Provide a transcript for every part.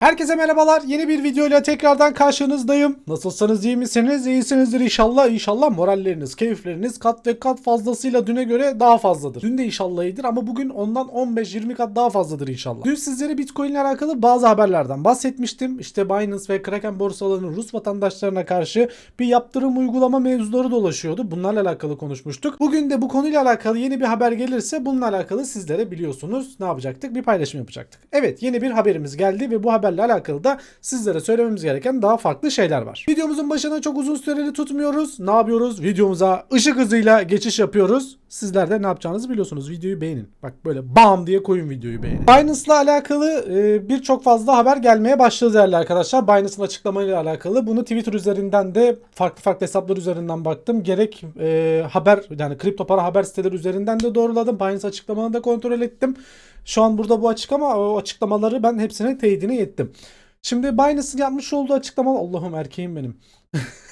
Herkese merhabalar. Yeni bir videoyla tekrardan karşınızdayım. Nasılsınız iyi misiniz? İyisinizdir inşallah. İnşallah moralleriniz, keyifleriniz kat ve kat fazlasıyla düne göre daha fazladır. Dün de inşallah iyidir ama bugün ondan 15-20 kat daha fazladır inşallah. Dün sizlere Bitcoin ile alakalı bazı haberlerden bahsetmiştim. İşte Binance ve Kraken borsalarının Rus vatandaşlarına karşı bir yaptırım uygulama mevzuları dolaşıyordu. Bunlarla alakalı konuşmuştuk. Bugün de bu konuyla alakalı yeni bir haber gelirse bununla alakalı sizlere biliyorsunuz ne yapacaktık? Bir paylaşım yapacaktık. Evet yeni bir haberimiz geldi ve bu haberle alakalı da sizlere söylememiz gereken daha farklı şeyler var. Videomuzun başına çok uzun süreli tutmuyoruz. Ne yapıyoruz? Videomuza ışık hızıyla geçiş yapıyoruz. Sizler de ne yapacağınızı biliyorsunuz. Videoyu beğenin. Bak böyle bam diye koyun videoyu beğenin. Binance'la alakalı e, birçok fazla haber gelmeye başladı değerli arkadaşlar. Binance'ın açıklamayla alakalı. Bunu Twitter üzerinden de farklı farklı hesaplar üzerinden baktım. Gerek e, haber yani kripto para haber siteleri üzerinden de doğruladım. Binance açıklamalarını da kontrol ettim. Şu an burada bu açık ama o açıklamaları ben hepsine teyidine yettim. Şimdi Binance'ın yapmış olduğu açıklama Allah'ım erkeğim benim.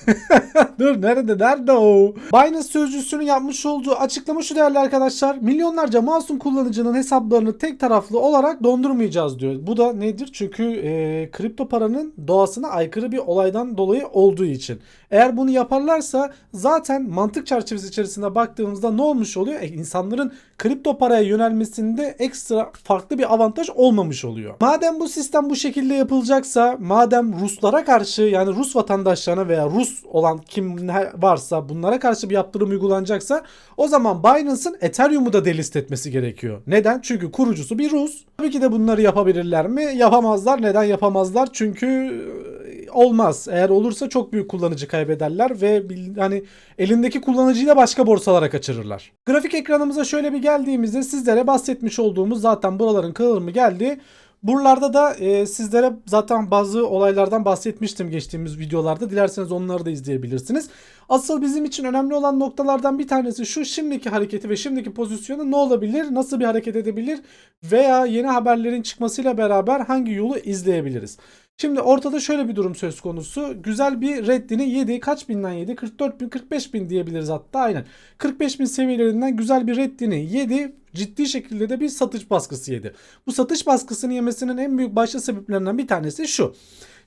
Dur nerede nerede o? Binance sözcüsünün yapmış olduğu açıklama şu değerli arkadaşlar. Milyonlarca masum kullanıcının hesaplarını tek taraflı olarak dondurmayacağız diyor. Bu da nedir? Çünkü e, kripto paranın doğasına aykırı bir olaydan dolayı olduğu için. Eğer bunu yaparlarsa zaten mantık çerçevesi içerisinde baktığımızda ne olmuş oluyor? E, insanların kripto paraya yönelmesinde ekstra farklı bir avantaj olmamış oluyor. Madem bu sistem bu şekilde yapılacaksa, madem Ruslara karşı yani Rus vatandaşlarına veya Rus olan kim varsa bunlara karşı bir yaptırım uygulanacaksa o zaman Binance'ın Ethereum'u da delist etmesi gerekiyor. Neden? Çünkü kurucusu bir Rus. Tabii ki de bunları yapabilirler mi? Yapamazlar. Neden yapamazlar? Çünkü e, olmaz. Eğer olursa çok büyük kullanıcı kaybederler ve hani elindeki kullanıcıyı da başka borsalara kaçırırlar. Grafik ekranımıza şöyle bir geldiğimizde sizlere bahsetmiş olduğumuz zaten buraların kılımı geldi. Buralarda da e, sizlere zaten bazı olaylardan bahsetmiştim geçtiğimiz videolarda. Dilerseniz onları da izleyebilirsiniz. Asıl bizim için önemli olan noktalardan bir tanesi şu şimdiki hareketi ve şimdiki pozisyonu ne olabilir, nasıl bir hareket edebilir veya yeni haberlerin çıkmasıyla beraber hangi yolu izleyebiliriz. Şimdi ortada şöyle bir durum söz konusu. Güzel bir reddini yedi. Kaç binden yedi? 44 bin, 45 bin diyebiliriz hatta aynen. 45 bin seviyelerinden güzel bir reddini yedi. Ciddi şekilde de bir satış baskısı yedi. Bu satış baskısını yemesinin en büyük başlı sebeplerinden bir tanesi şu.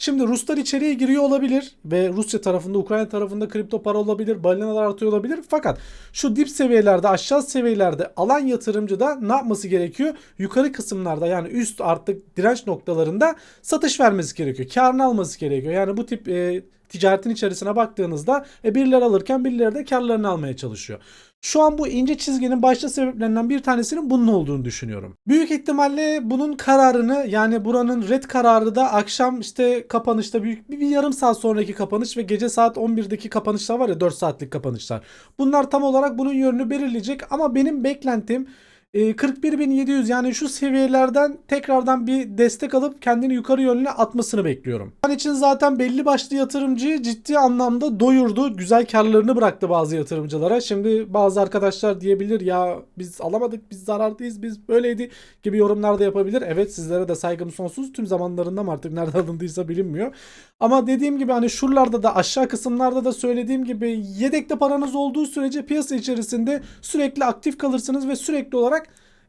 Şimdi Ruslar içeriye giriyor olabilir ve Rusya tarafında, Ukrayna tarafında kripto para olabilir, balinalar artıyor olabilir. Fakat şu dip seviyelerde, aşağı seviyelerde alan yatırımcı da ne yapması gerekiyor? Yukarı kısımlarda yani üst artık direnç noktalarında satış vermesi gerekiyor. Karını alması gerekiyor. Yani bu tip e, ticaretin içerisine baktığınızda e, birileri alırken birileri de karlarını almaya çalışıyor. Şu an bu ince çizginin başta sebeplerinden bir tanesinin bunun olduğunu düşünüyorum. Büyük ihtimalle bunun kararını yani buranın red kararı da akşam işte kapanışta büyük bir, bir yarım saat sonraki kapanış ve gece saat 11'deki kapanışlar var ya 4 saatlik kapanışlar. Bunlar tam olarak bunun yönünü belirleyecek ama benim beklentim 41.700 yani şu seviyelerden tekrardan bir destek alıp kendini yukarı yönüne atmasını bekliyorum. Şu için zaten belli başlı yatırımcıyı ciddi anlamda doyurdu. Güzel karlarını bıraktı bazı yatırımcılara. Şimdi bazı arkadaşlar diyebilir ya biz alamadık biz zarardayız biz böyleydi gibi yorumlar da yapabilir. Evet sizlere de saygım sonsuz. Tüm zamanlarında mı artık nerede alındıysa bilinmiyor. Ama dediğim gibi hani şuralarda da aşağı kısımlarda da söylediğim gibi yedekte paranız olduğu sürece piyasa içerisinde sürekli aktif kalırsınız ve sürekli olarak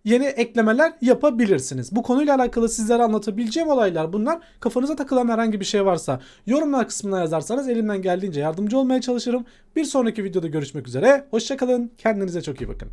yeni eklemeler yapabilirsiniz. Bu konuyla alakalı sizlere anlatabileceğim olaylar bunlar. Kafanıza takılan herhangi bir şey varsa yorumlar kısmına yazarsanız elimden geldiğince yardımcı olmaya çalışırım. Bir sonraki videoda görüşmek üzere. Hoşçakalın. Kendinize çok iyi bakın.